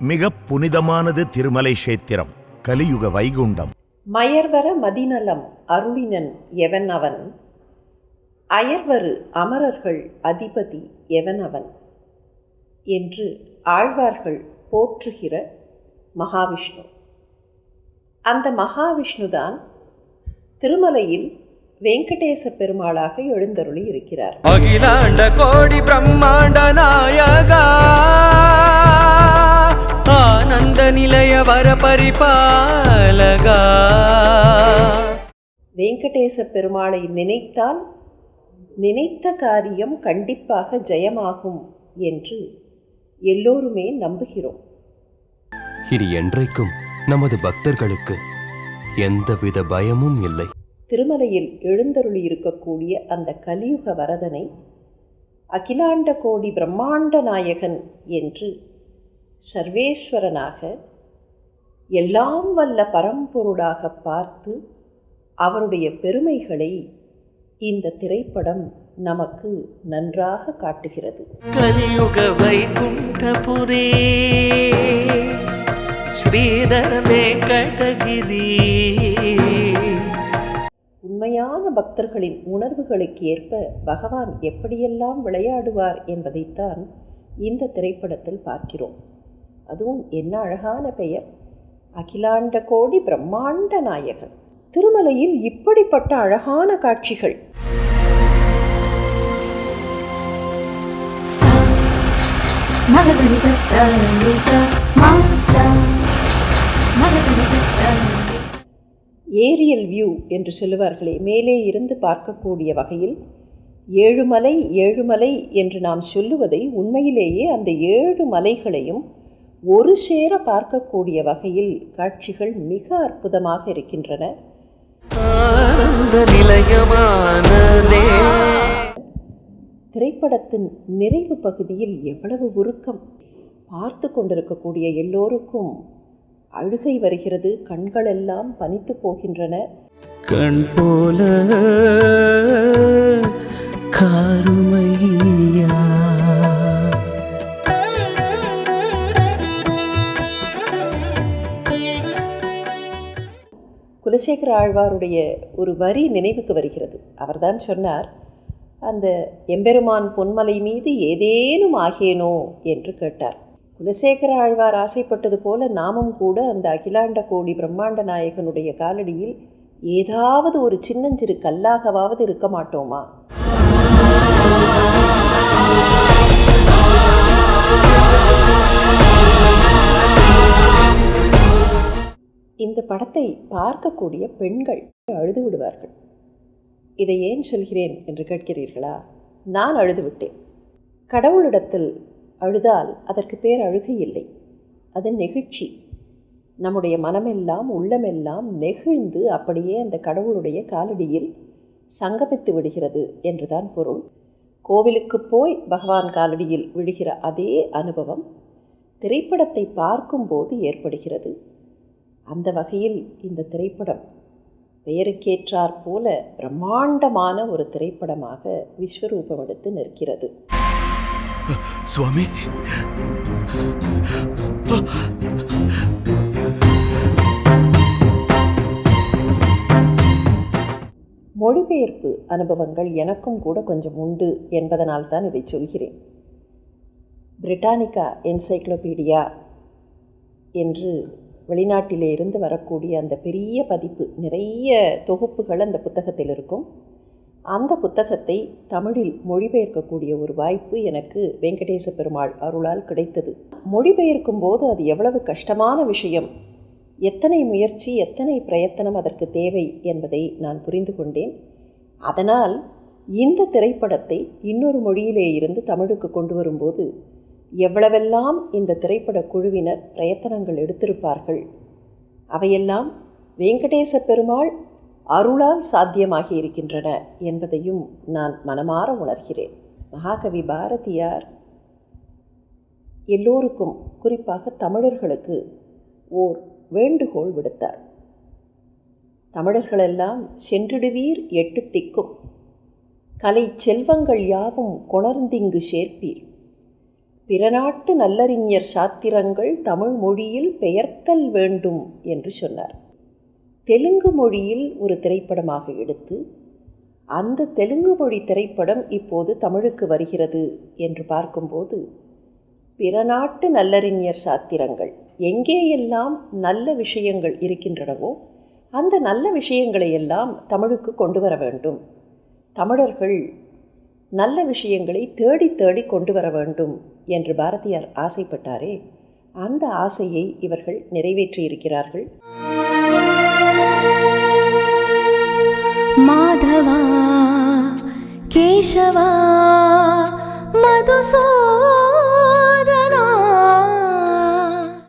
மிக புனிதமானது திருமலை கஷேத்திரம் கலியுக வைகுண்டம். மயர்வர மதிநலம் அருளினன் எவன் அவன்? அயர்வரு அமரர்கள் அதிபதி எவன் அவன்? என்று ஆழ்வார்கள் போற்றுகிற மகாவிஷ்ணு. அந்த மகாவிஷ்ணுதான் திருமலையில் வெங்கடேச பெருமாளாக எழுந்தருளி இருக்கிறார். அகிலாண்ட கோடி பிரம்மாண்ட நாயகா. நிலைய வர பரிபாலகா வெங்கடேச பெருமாளை நினைத்தால் நினைத்த காரியம் கண்டிப்பாக ஜெயமாகும் என்று எல்லோருமே நம்புகிறோம். இனி என்றைக்கும் நமது பக்தர்களுக்கு எந்தவித பயமும் இல்லை. திருமலையில் எழுந்தருளி இருக்கக்கூடிய அந்த கலியுக வரதனை அகிலாண்ட கோடி பிரம்மாண்ட நாயகன் என்று சர்வேஸ்வரனாக எல்லாம் வல்ல பரம்பொருளாக பார்த்து அவருடைய பெருமைகளை இந்த திரைப்படம் நமக்கு நன்றாக காட்டுகிறது. கலியுக வைகுண்டபுரே ஸ்ரீதர வெங்கடகிரி உண்மையான பக்தர்களின் உணர்வுகளுக்கு ஏற்ப பகவான் எப்படியெல்லாம் விளையாடுவார் என்பதைத்தான் இந்த திரைப்படத்தில் பார்க்கிறோம். அதுவும் என்ன அழகான பெயர்? அகிலாண்ட கோடி பிரம்மாண்ட நாயகன். திருமலையில் இப்படிப்பட்ட அழகான காட்சிகள். ஏரியல் வியூ என்று சொல்லுவார்களே மேலே இருந்து பார்க்கக்கூடிய வகையில். ஏழுமலை ஏழுமலை என்று நாம் சொல்லுவதை உண்மையிலேயே அந்த ஏழு மலைகளையும் ஒரு சேர பார்க்கக்கூடிய வகையில் காட்சிகள் மிக அற்புதமாக இருக்கின்றன. திரைப்படத்தின் நிறைவு பகுதியில் எவ்வளவு உருக்கம். பார்த்து கொண்டிருக்கக்கூடிய எல்லோருக்கும் அழுகை வருகிறது கண்களெல்லாம் பனித்து போகின்றன. கண் போல காருமையா குலசேகர ஆழ்வாருடைய ஒரு வரி நினைவுக்கு வருகிறது. அவர்தான் சொன்னார் அந்த எம்பெருமான் பொன்மலை மீது ஏதேனும் ஆகேனோ? என்று கேட்டார். குலசேகர ஆழ்வார் ஆசைப்பட்டது போல நாமும் கூட அந்த அகிலாண்ட கோடி பிரம்மாண்ட நாயகனுடைய காலடியில் ஏதாவது ஒரு சின்னஞ்சிறு கல்லாகவாவது இருக்க மாட்டோமா? இந்த படத்தை பார்க்கக்கூடிய பெண்கள் அழுது விடுவார்கள். இதை ஏன் சொல்கிறேன் என்று கேட்கிறீர்களா? நான் அழுது விட்டேன். கடவுளிடத்தில் அழுதால் அதற்கு பேர் அழுகை இல்லை. அது நெகிழ்ச்சி. நம்முடைய மனமெல்லாம் உள்ளமெல்லாம் நெகிழ்ந்து அப்படியே அந்த கடவுளுடைய காலடியில் சங்கமித்து விடுகிறது என்றுதான் பொருள். கோவிலுக்கு போய் பகவான் காலடியில் விழுகிற அதே அனுபவம் திரைப்படத்தை பார்க்கும்போது ஏற்படுகிறது. அந்த வகையில் இந்த திரைப்படம் பெயருக்கேற்றாற் போல பிரம்மாண்டமான ஒரு திரைப்படமாக விஸ்வரூபம் எடுத்து நிற்கிறது. சுவாமி. மொழிபெயர்ப்பு அனுபவங்கள் எனக்கும் கூட கொஞ்சம் உண்டு என்பதனால் தான் இதை சொல்கிறேன். பிரிட்டானிக்கா என்சைக்ளோபீடியா என்று வெளிநாட்டிலே இருந்து வரக்கூடிய அந்த பெரிய பதிப்பு நிறைய தொகுப்புகள் அந்த புத்தகத்தில் இருக்கும். அந்த புத்தகத்தை தமிழில் மொழிபெயர்க்கக்கூடிய ஒரு வாய்ப்பு எனக்கு வெங்கடேச பெருமாள் அருளால் கிடைத்தது. மொழிபெயர்க்கும் போது அது எவ்வளவு கஷ்டமான விஷயம். எத்தனை முயற்சி எத்தனை பிரயத்தனம் அதற்கு தேவை என்பதை நான் புரிந்து கொண்டேன். அதனால் இந்த திரைப்படத்தை இன்னொரு மொழியிலே இருந்து தமிழுக்கு கொண்டு வரும்போது எவ்வளவெல்லாம் இந்த திரைப்பட குழுவினர் பிரயத்தனங்கள் எடுத்திருப்பார்கள்? அவையெல்லாம் வெங்கடேச பெருமாள் அருளால் சாத்தியமாகி இருக்கின்றன என்பதையும் நான் மனமாற உணர்கிறேன். மகாகவி பாரதியார் எல்லோருக்கும் குறிப்பாக தமிழர்களுக்கு ஓர் வேண்டுகோள் விடுத்தார். தமிழர்களெல்லாம் சென்றிடுவீர் எட்டு திக்கும் கலை செல்வங்கள் யாவும் கொணர்ந்திங்கு சேர்ப்பீர். பிறநாட்டு நல்லறிஞர் சாத்திரங்கள் தமிழ் மொழியில் பெயர்த்தல் வேண்டும் என்று சொன்னார். தெலுங்கு மொழியில் ஒரு திரைப்படமாக எடுத்து அந்த தெலுங்கு மொழி திரைப்படம் இப்போது தமிழுக்கு வருகிறது என்று பார்க்கும்போது பிறநாட்டு நல்லறிஞர் சாத்திரங்கள் எங்கேயெல்லாம் நல்ல விஷயங்கள் இருக்கின்றனவோ அந்த நல்ல விஷயங்களை எல்லாம் தமிழுக்கு கொண்டு வர வேண்டும். தமிழர்கள் நல்ல விஷயங்களை தேடி தேடி கொண்டு வர வேண்டும் என்று பாரதியார் ஆசைப்பட்டாரே. அந்த ஆசையை இவர்கள் நிறைவேற்றியிருக்கிறார்கள். மாதவா கேசவா மதுசோ